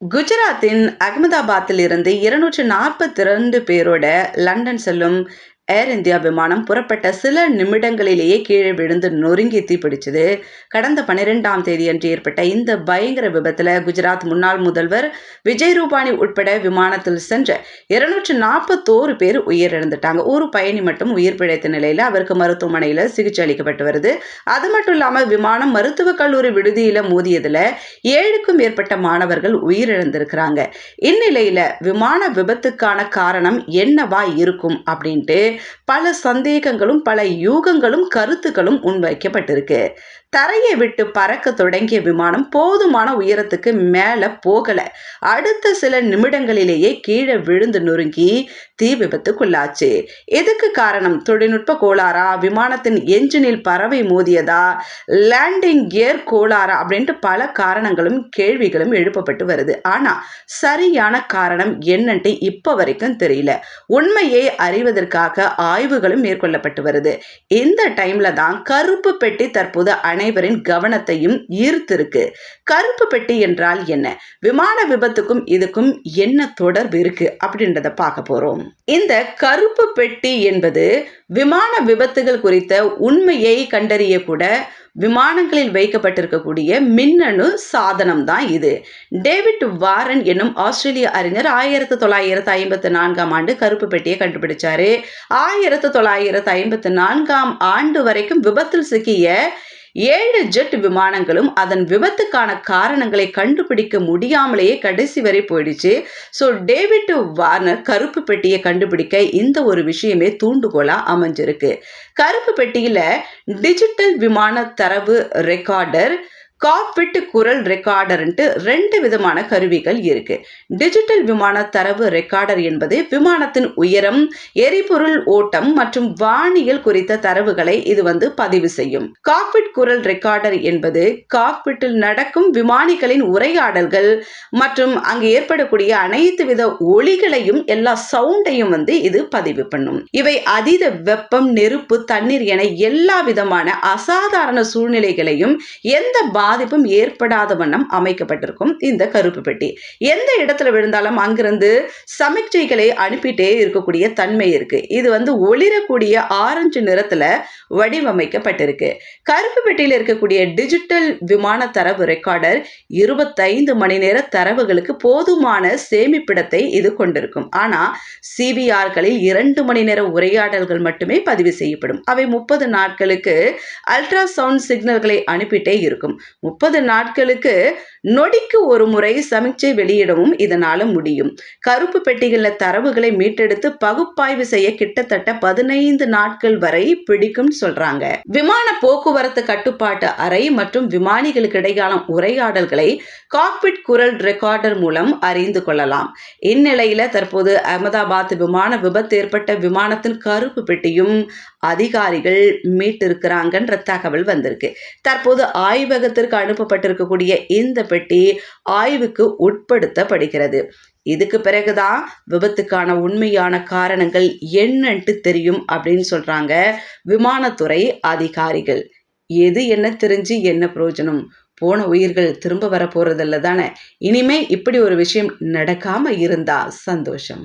குஜராத்தின் அகமதாபாத்தில் இருந்து இருநூற்று நாற்பத்தி இரண்டு பேரோட லண்டன் செல்லும் ஏர் இந்தியா விமானம் புறப்பட்ட சில நிமிடங்களிலேயே கீழே விழுந்து நொறுங்கி தீப்பிடிச்சது. கடந்த பன்னிரெண்டாம் தேதியன்று ஏற்பட்ட இந்த பயங்கர விபத்தில் குஜராத் முன்னாள் முதல்வர் விஜய் ரூபானி உட்பட விமானத்தில் சென்ற இருநூற்று நாற்பத்தோரு பேர் உயிரிழந்துட்டாங்க. ஒரு பயணி மட்டும் உயிர் பிழைத்த நிலையில் அவருக்கு மருத்துவமனையில் சிகிச்சை அளிக்கப்பட்டு வருது. அது மட்டும் இல்லாமல் விமானம் மருத்துவக் கல்லூரி விடுதியில் மோதியதில் ஏழுக்கும் மேற்பட்ட மாணவர்கள் உயிரிழந்திருக்கிறாங்க. இந்நிலையில் விமான விபத்துக்கான காரணம் என்னவா இருக்கும் அப்படின்ட்டு பல சந்தேகங்களும் பல யூகங்களும் கருத்துக்களும் முன்வைக்கப்பட்டிருக்கு. தரையை விட்டு பறக்க தொடங்கிய விமானம் போதுமான உயரத்துக்கு மேலே போகல. அடுத்த சில நிமிடங்களிலேயே கீழே விழுந்து நொறுங்கி தீ விபத்துக்குள்ளாச்சு. எதுக்கு காரணம்? தொழில்நுட்ப கோளாறா? விமானத்தின் என்ஜினில் பறவை மோதியதா? Landing gear கோளாறா? அப்படின்ட்டு பல காரணங்களும் கேள்விகளும் எழுப்பப்பட்டு வருது. ஆனா சரியான காரணம் என்னன்ட்டு இப்போ வரைக்கும் தெரியல. உண்மையை அறிவதற்காக ஆய்வுகளும் மேற்கொள்ளப்பட்டு வருது. இந்த டைம்ல தான் கருப்பு பெட்டி தற்போது அனைவரின் கவனத்தையும் ஈர்த்திருக்கு. கருப்பு பெட்டி என்றால் என்ன? விமான விபத்துக்கும் இதுக்கும் என்ன தொடர்பு இருக்கு? அப்படின்றத பார்க்க போறோம். இந்த கருப்பு பெட்டி என்பது விமான விபத்துகள் குறித்த உண்மையை கண்டறிய கூட விமானங்களில் வைக்கப்பட்டிருக்கக்கூடிய மின்னணு சாதனம் தான் இது. டேவிட் வாரன் என்னும் ஆஸ்திரேலிய அறிஞர் ஆயிரத்தி தொள்ளாயிரத்து ஐம்பத்தி நான்காம் ஆண்டு கருப்பு பெட்டியை கண்டுபிடிச்சாரு. ஆயிரத்தி தொள்ளாயிரத்து ஐம்பத்தி நான்காம் ஆண்டு வரைக்கும் விபத்தில் சிக்கிய ஏழு ஜெட் விமானங்களும் அதன் விபத்துக்கான காரணங்களை கண்டுபிடிக்க முடியாமலேயே கடைசி வரை போயிடுச்சு. ஸோ டேவிட் வார்னர் கருப்பு பெட்டியை கண்டுபிடிக்க இந்த ஒரு விஷயமே தூண்டுகோலாக அமைஞ்சிருக்கு. கருப்பு பெட்டியில் டிஜிட்டல் விமான தரவு ரெக்கார்டர் காப்பிட்டு குரல் ரெக்கார்டர்ன்ட்டு ரெண்டு விதமான கருவிகள் இருக்கு. டிஜிட்டல் விமான தரவு ரெக்கார்டர் என்பது விமானத்தின் உயரம் எரிபொருள் ஓட்டம் மற்றும் வானியல் குறித்த தரவுகளை இது வந்து பதிவு செய்யும். காப்பிட் குரல் ரெக்கார்டர் என்பது காப்பிட்டில் நடக்கும் விமானிகளின் உரையாடல்கள் மற்றும் அங்கு ஏற்படக்கூடிய அனைத்து வித ஒளிகளையும் எல்லா சவுண்டையும் வந்து இது பதிவு பண்ணும். இவை அதீத வெப்பம் நெருப்பு தண்ணீர் என எல்லா விதமான அசாதாரண சூழ்நிலைகளையும் எந்த பாதிப்பும் ஏற்படாத வண்ணம் அமைக்கப்பட்டிருக்கும் இந்த கருப்பு பெட்டி. எந்த இடத்துல விழுந்தாலும் அங்கிருந்து சமிக்ஞைகளை அனுப்பிட்டே இருக்கக்கூடிய தன்மை இருக்கு. இது வந்து ஒளிரக்கூடிய ஆரஞ்சு நிறத்துல வடிவமைக்கப்பட்டிருக்கு. கருப்பு பெட்டியில் இருக்கக்கூடிய டிஜிட்டல் விமான தரவு ரெக்கார்டர் இருபத்தைந்து மணி நேர தரவுகளுக்கு போதுமான சேமிப்பிடத்தை இது கொண்டிருக்கும். ஆனா சிபிஆர்களில் இரண்டு மணி நேர உரையாடல்கள் மட்டுமே பதிவு செய்யப்படும். அவை முப்பது நாட்களுக்கு அல்ட்ரா சவுண்ட் சிக்னல்களை அனுப்பிட்டே இருக்கும். முப்பது நாட்களுக்கு நொடிக்கு ஒரு முறை சமிக்சை வெளியிடவும் இதனால முடியும். கருப்பு பெட்டிகளில் தரவுகளை மீட்டெடுத்து பகுப்பாய்வு செய்ய கிட்டத்தட்ட பதினைந்து நாட்கள் வரை பிடிக்கும் சொல்றாங்க. விமான போக்குவரத்து கட்டுப்பாட்டு அறை மற்றும் விமானிகளுக்கு இடையான உரையாடல்களை காக்பிட் குரல் ரெக்கார்டர் மூலம் அறிந்து கொள்ளலாம். இந்நிலையில தற்போது அகமதாபாத் விமான விபத்து ஏற்பட்ட விமானத்தின் கருப்பு பெட்டியும் அதிகாரிகள் மீட்டிருக்கிறாங்கன்ற தகவல் வந்திருக்கு. தற்போது ஆய்வகத்திற்கு அனுப்பப்பட்டிருக்கக்கூடிய இந்த பெட்டி ஆய்வுக்கு உட்படுத்தப்படுகிறது. இதுக்கு பிறகுதான் விபத்துக்கான உண்மையான காரணங்கள் என்னன்ட்டு தெரியும் அப்படின்னு சொல்றாங்க விமானத்துறை அதிகாரிகள். எது என்ன தெரிஞ்சு என்ன பிரயோஜனம்? போன உயிர்கள் திரும்ப வர போறதில்ல தானே? இனிமே இப்படி ஒரு விஷயம் நடக்காம இருந்தா சந்தோஷம்.